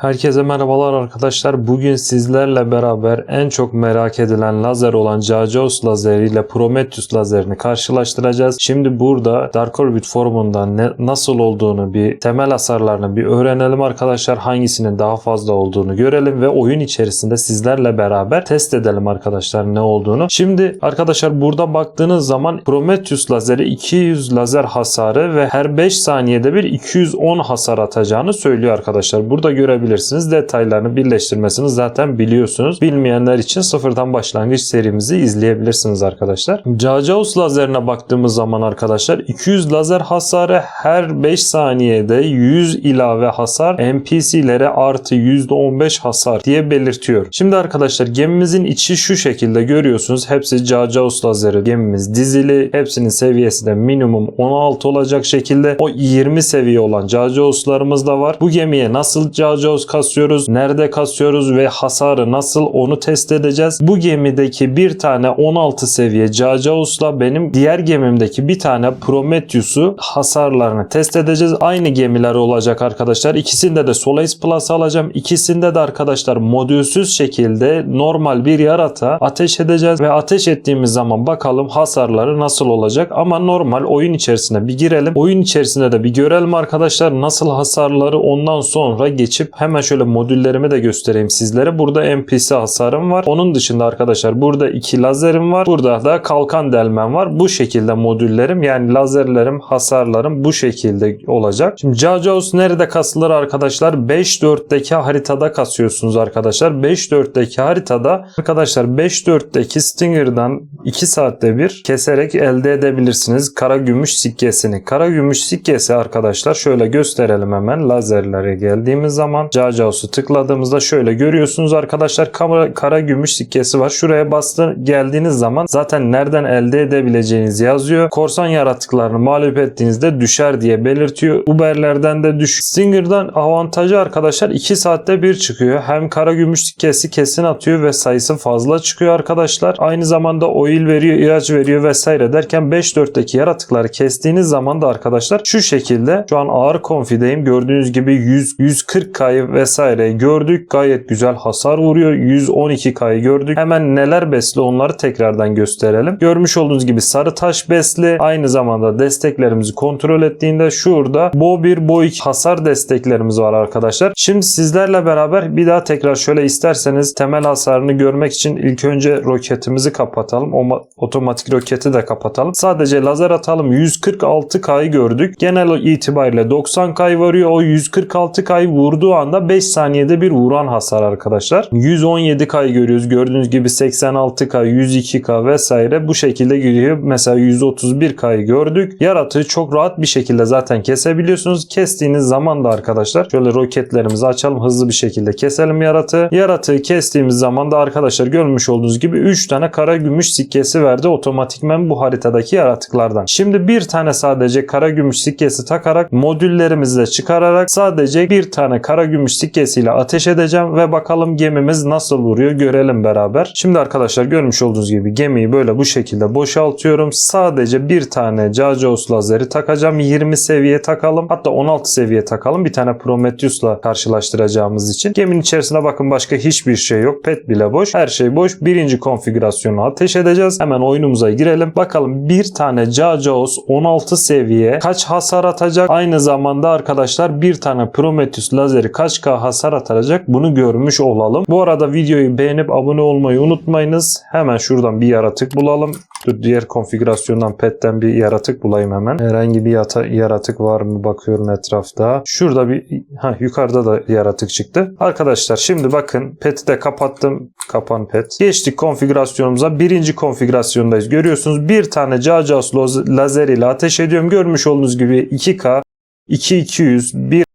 Herkese merhabalar arkadaşlar. Bugün sizlerle beraber en çok merak edilen lazer olan Cacaus lazeri ile Prometheus lazerini karşılaştıracağız. Şimdi burada Dark Orbit forumundan ne, nasıl olduğunu bir temel hasarlarını bir öğrenelim arkadaşlar. Hangisinin daha fazla olduğunu görelim ve oyun içerisinde sizlerle beraber test edelim arkadaşlar ne olduğunu. Şimdi arkadaşlar burada baktığınız zaman Prometheus lazeri 200 lazer hasarı ve her 5 saniyede bir 210 hasar atacağını söylüyor arkadaşlar. Burada görebilirsiniz. Detaylarını birleştirmesini zaten biliyorsunuz. Bilmeyenler için sıfırdan başlangıç serimizi izleyebilirsiniz arkadaşlar. Cacaus lazerine baktığımız zaman arkadaşlar 200 lazer hasarı her 5 saniyede 100 ilave hasar NPC'lere artı %15 hasar diye belirtiyor. Şimdi arkadaşlar gemimizin içi şu şekilde görüyorsunuz. Hepsi Cacaus lazeri. Gemimiz dizili. Hepsinin seviyesi de minimum 16 olacak şekilde. O 20 seviye olan Cacaus'larımız da var. Bu gemiye nasıl Cacaus kasıyoruz? Nerede kasıyoruz? Ve hasarı nasıl onu test edeceğiz. Bu gemideki bir tane 16 seviye Cacaus'la benim diğer gemimdeki bir tane Prometheus'u hasarlarını test edeceğiz. Aynı gemiler olacak arkadaşlar. İkisinde de Solace Plus alacağım. İkisinde de arkadaşlar modülsüz şekilde normal bir yarata ateş edeceğiz ve ateş ettiğimiz zaman bakalım hasarları nasıl olacak. Ama normal oyun içerisine bir girelim. Oyun içerisinde de bir görelim arkadaşlar nasıl hasarları ondan sonra geçip hemen şöyle modüllerimi de göstereyim sizlere. Burada NPC hasarım var. Onun dışında arkadaşlar burada iki lazerim var. Burada da kalkan delmem var. Bu şekilde modüllerim yani lazerlerim, hasarlarım bu şekilde olacak. Şimdi Cacaus nerede kasılır arkadaşlar? 5.4'teki haritada kasıyorsunuz arkadaşlar. 5.4'teki haritada arkadaşlar 5.4'teki Stinger'dan 2 saatte bir keserek elde edebilirsiniz kara gümüş sikkesini. Kara gümüş sikkesi arkadaşlar şöyle gösterelim hemen lazerlere geldiğimiz zaman Cacaus'u tıkladığımızda şöyle görüyorsunuz arkadaşlar kara, kara gümüş sikkesi var. Şuraya bastı geldiğiniz zaman zaten nereden elde edebileceğiniz yazıyor. Korsan yaratıklarını mağlup ettiğinizde düşer diye belirtiyor. Uberlerden de düş. Stinger'dan avantajı arkadaşlar 2 saatte bir çıkıyor. Hem kara gümüş sikkesi kesin atıyor ve sayısı fazla çıkıyor arkadaşlar. Aynı zamanda oil veriyor, ilaç veriyor vesaire derken 5-4'teki yaratıkları kestiğiniz zaman da arkadaşlar şu şekilde şu an ağır konfideyim. Gördüğünüz gibi 100 140 kayı vesaire gördük. Gayet güzel hasar vuruyor. 112 kayı gördük. Hemen neler besli onları tekrardan gösterelim. Görmüş olduğunuz gibi sarı taş besli. Aynı zamanda desteklerimizi kontrol ettiğinde şurada Bo 1 Bo 2 hasar desteklerimiz var arkadaşlar. Şimdi sizlerle beraber bir daha tekrar şöyle isterseniz temel hasarını görmek için ilk önce roketimizi kapatalım. O otomatik roketi de kapatalım. Sadece lazer atalım. 146 kayı gördük. Genel itibariyle 90 kay varıyor. O 146 kay vurduğu anda 5 saniyede bir vuran hasar arkadaşlar. 117 kay görüyoruz. Gördüğünüz gibi 86 kay, 102 k vesaire bu şekilde gidiyor. Mesela 131 kay gördük. Yaratığı çok rahat bir şekilde zaten kesebiliyorsunuz. Kestiğiniz zaman da arkadaşlar şöyle roketlerimizi açalım. Hızlı bir şekilde keselim yaratığı. Yaratığı kestiğimiz zaman da arkadaşlar görmüş olduğunuz gibi 3 tane kara gümüş sikkesi verdi otomatikmen bu haritadaki yaratıklardan. Şimdi bir tane sadece kara gümüş sikkesi takarak modüllerimizi de çıkararak sadece bir tane kara gümüş sikkesiyle ateş edeceğim ve bakalım gemimiz nasıl vuruyor görelim beraber. Şimdi arkadaşlar görmüş olduğunuz gibi gemiyi böyle bu şekilde boşaltıyorum. Sadece bir tane Cacaus lazeri takacağım. 20 seviye takalım. Hatta 16 seviye takalım. Bir tane Prometheus'la karşılaştıracağımız için. Geminin içerisinde bakın başka hiçbir şey yok. Pet bile boş. Her şey boş. Birinci konfigürasyonu ateş edeceğiz. Hemen oyunumuza girelim. Bakalım bir tane Cacaus 16 seviye kaç hasar atacak? Aynı zamanda arkadaşlar bir tane Prometheus lazeri kaç K hasar atacak? Bunu görmüş olalım. Bu arada videoyu beğenip abone olmayı unutmayınız. Hemen şuradan bir yaratık bulalım. Dur, diğer konfigürasyondan petten bir yaratık bulayım hemen. Herhangi bir yata, yaratık var mı bakıyorum etrafta. Şurada bir ha, yukarıda da yaratık çıktı. Arkadaşlar şimdi bakın peti de kapattım. Kapan pet. Geçtik konfigürasyonumuza. Birinci konfigürasyondayız. Görüyorsunuz bir tane Cacaus lazer ile ateş ediyorum. Görmüş olduğunuz gibi 2K 2200 1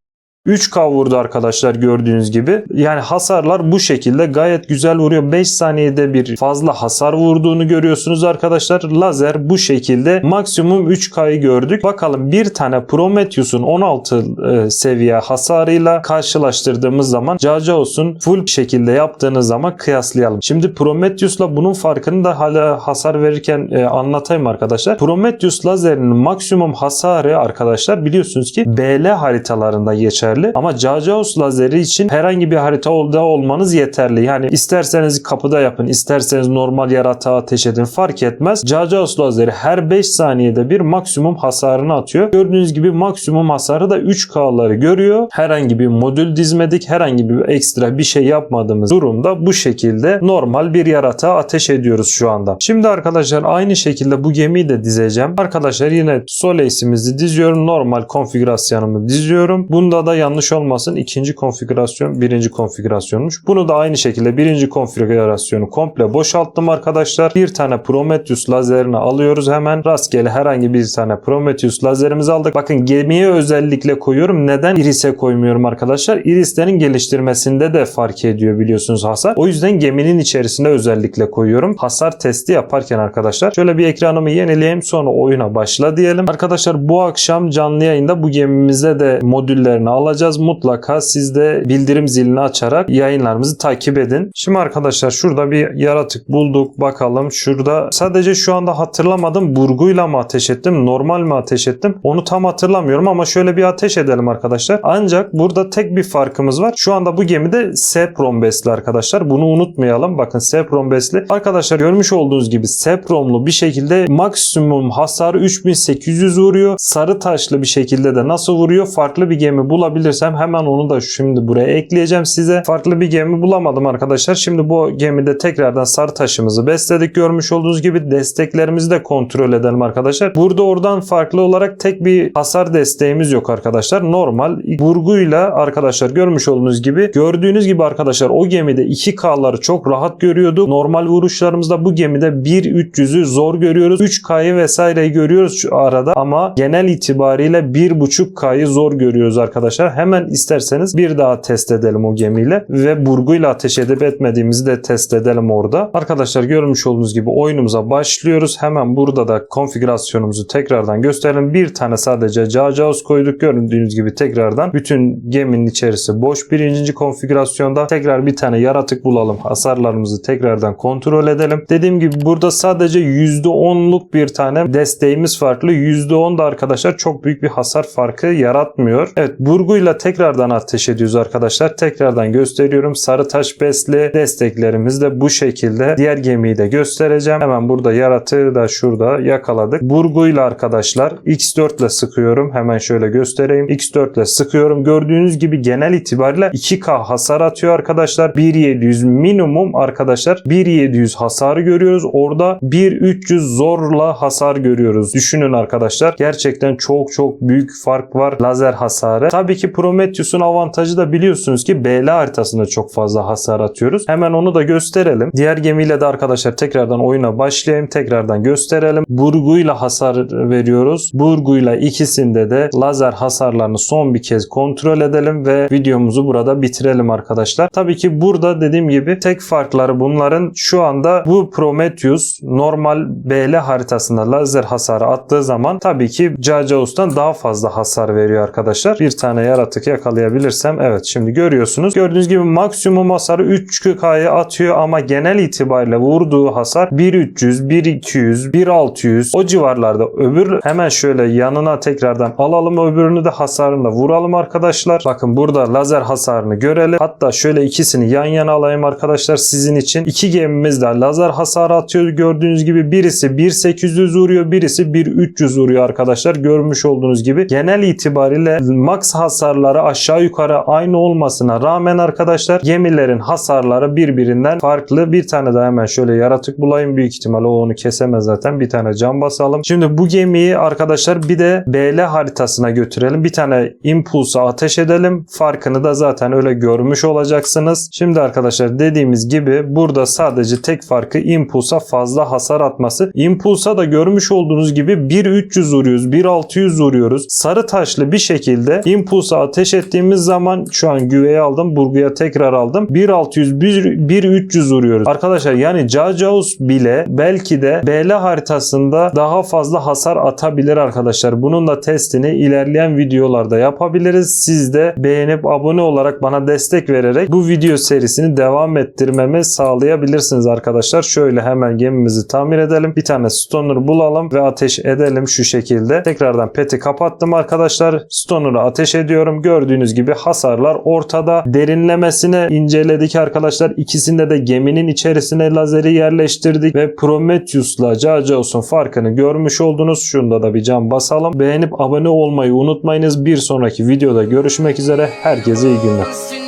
3K vurdu arkadaşlar gördüğünüz gibi. Yani hasarlar bu şekilde gayet güzel vuruyor. 5 saniyede bir fazla hasar vurduğunu görüyorsunuz arkadaşlar. Lazer bu şekilde maksimum 3K'yı gördük. Bakalım bir tane Prometheus'un 16 e, seviye hasarıyla karşılaştırdığımız zaman Cacaus'un full şekilde yaptığınız zaman kıyaslayalım. Şimdi Prometheus'la bunun farkını da hala hasar verirken e, anlatayım arkadaşlar. Prometheus lazerinin maksimum hasarı arkadaşlar biliyorsunuz ki BL haritalarında geçer geçerli. Ama Cacaus lazeri için herhangi bir haritada olmanız yeterli. Yani isterseniz kapıda yapın, isterseniz normal yaratığa ateş edin fark etmez. Cacaus lazeri her 5 saniyede bir maksimum hasarını atıyor. Gördüğünüz gibi maksimum hasarı da 3K'ları görüyor. Herhangi bir modül dizmedik, herhangi bir ekstra bir şey yapmadığımız durumda bu şekilde normal bir yaratığa ateş ediyoruz şu anda. Şimdi arkadaşlar aynı şekilde bu gemiyi de dizeceğim. Arkadaşlar yine Solace'imizi diziyorum. Normal konfigürasyonumu diziyorum. Bunda da yanlış olmasın. ikinci konfigürasyon birinci konfigürasyonmuş. Bunu da aynı şekilde birinci konfigürasyonu komple boşalttım arkadaşlar. Bir tane Prometheus lazerini alıyoruz hemen. Rastgele herhangi bir tane Prometheus lazerimizi aldık. Bakın gemiye özellikle koyuyorum. Neden Iris'e koymuyorum arkadaşlar? Iris'lerin geliştirmesinde de fark ediyor biliyorsunuz hasar. O yüzden geminin içerisinde özellikle koyuyorum. Hasar testi yaparken arkadaşlar. Şöyle bir ekranımı yenileyeyim sonra oyuna başla diyelim. Arkadaşlar bu akşam canlı yayında bu gemimize de modüllerini alacağız. Mutlaka siz de bildirim zilini açarak yayınlarımızı takip edin. Şimdi arkadaşlar şurada bir yaratık bulduk. Bakalım şurada sadece şu anda hatırlamadım. Burguyla mı ateş ettim? Normal mi ateş ettim? Onu tam hatırlamıyorum ama şöyle bir ateş edelim arkadaşlar. Ancak burada tek bir farkımız var. Şu anda bu gemide Seprom besli arkadaşlar. Bunu unutmayalım. Bakın Seprom besli. Arkadaşlar görmüş olduğunuz gibi Sepromlu bir şekilde maksimum hasarı 3800 vuruyor. Sarı taşlı bir şekilde de nasıl vuruyor? Farklı bir gemi bulabilirsem hemen onu da şimdi buraya ekleyeceğim size. Farklı bir gemi bulamadım arkadaşlar. Şimdi bu gemide tekrardan sarı taşımızı besledik. Görmüş olduğunuz gibi desteklerimizi de kontrol edelim arkadaşlar. Burada oradan farklı olarak tek bir hasar desteğimiz yok arkadaşlar. Normal vurguyla arkadaşlar görmüş olduğunuz gibi gördüğünüz gibi arkadaşlar o gemide 2K'ları çok rahat görüyorduk. Normal vuruşlarımızda bu gemide 1.300'ü zor görüyoruz. 3K'yı vesaireyi görüyoruz şu arada ama genel itibariyle 1.5K'yı zor görüyoruz arkadaşlar. Hemen isterseniz bir daha test edelim o gemiyle ve burguyla ateş edip etmediğimizi de test edelim orada. Arkadaşlar görmüş olduğunuz gibi oyunumuza başlıyoruz. Hemen burada da konfigürasyonumuzu tekrardan gösterelim. Bir tane sadece Cacaus koyduk. Gördüğünüz gibi tekrardan bütün geminin içerisi boş. Birinci konfigürasyonda tekrar bir tane yaratık bulalım. Hasarlarımızı tekrardan kontrol edelim. Dediğim gibi burada sadece %10'luk bir tane desteğimiz farklı. %10 da arkadaşlar çok büyük bir hasar farkı yaratmıyor. Evet burguyla tekrardan ateş ediyoruz arkadaşlar. Tekrardan gösteriyorum. Sarı taş besli desteklerimiz de bu şekilde. Diğer gemiyi de göstereceğim. Hemen burada yaratığı da şurada yakaladık. Burguyla arkadaşlar X4 ile sıkıyorum. Hemen şöyle göstereyim. X4 ile sıkıyorum. Gördüğünüz gibi genel itibariyle 2K hasar atıyor arkadaşlar. 1700 minimum arkadaşlar 1700 hasarı görüyoruz. Orada 1300 zorla hasar görüyoruz. Düşünün arkadaşlar. Gerçekten çok çok büyük fark var lazer hasarı. Tabii ki Prometheus'un avantajı da biliyorsunuz ki BL haritasında çok fazla hasar atıyoruz. Hemen onu da gösterelim. Diğer gemiyle de arkadaşlar tekrardan oyuna başlayayım. Tekrardan gösterelim. Burguyla hasar veriyoruz. Burguyla ikisinde de lazer hasarlarını son bir kez kontrol edelim ve videomuzu burada bitirelim arkadaşlar. Tabii ki burada dediğim gibi tek farkları bunların şu anda bu Prometheus normal BL haritasında lazer hasarı attığı zaman tabii ki Cacaus'tan daha fazla hasar veriyor arkadaşlar. Bir tane yaratık yakalayabilirsem evet şimdi görüyorsunuz. Gördüğünüz gibi maksimum hasarı 3K'ya atıyor ama genel itibariyle vurduğu hasar 1300, 1200, 1600 o civarlarda. Öbür hemen şöyle yanına tekrardan alalım öbürünü de hasarını da vuralım arkadaşlar. Bakın burada lazer hasarını görelim. Hatta şöyle ikisini yan yana alayım arkadaşlar sizin için. İki gemimiz de lazer hasarı atıyor. Gördüğünüz gibi birisi 1800 vuruyor, birisi 1300 vuruyor arkadaşlar. Görmüş olduğunuz gibi genel itibariyle max hasarları aşağı yukarı aynı olmasına rağmen arkadaşlar gemilerin hasarları birbirinden farklı. Bir tane daha hemen şöyle yaratık bulayım. Büyük ihtimal o onu kesemez zaten. Bir tane cam basalım. Şimdi bu gemiyi arkadaşlar bir de BL haritasına götürelim. Bir tane impulsa ateş edelim. Farkını da zaten öyle görmüş olacaksınız. Şimdi arkadaşlar dediğimiz gibi burada sadece tek farkı impulsa fazla hasar atması. Impulsa da görmüş olduğunuz gibi 1300 vuruyoruz. 1600 vuruyoruz. Sarı taşlı bir şekilde impulsa ateş ettiğimiz zaman şu an güveye aldım. Burguya tekrar aldım. 1600 1300 vuruyoruz. Arkadaşlar yani Cacaus bile belki de BL haritasında daha fazla hasar atabilir arkadaşlar. Bunun da testini ilerleyen videolarda yapabiliriz. Siz de beğenip abone olarak bana destek vererek bu video serisini devam ettirmemi sağlayabilirsiniz arkadaşlar. Şöyle hemen gemimizi tamir edelim. Bir tane stoner bulalım ve ateş edelim şu şekilde. Tekrardan peti kapattım arkadaşlar. Stoner'ı ateş ediyorum. Çekiyorum. Gördüğünüz gibi hasarlar ortada. Derinlemesine inceledik arkadaşlar. İkisinde de geminin içerisine lazeri yerleştirdik ve Prometheus'la Cacaus'un farkını görmüş oldunuz. Şunda da bir cam basalım. Beğenip abone olmayı unutmayınız. Bir sonraki videoda görüşmek üzere. Herkese iyi günler.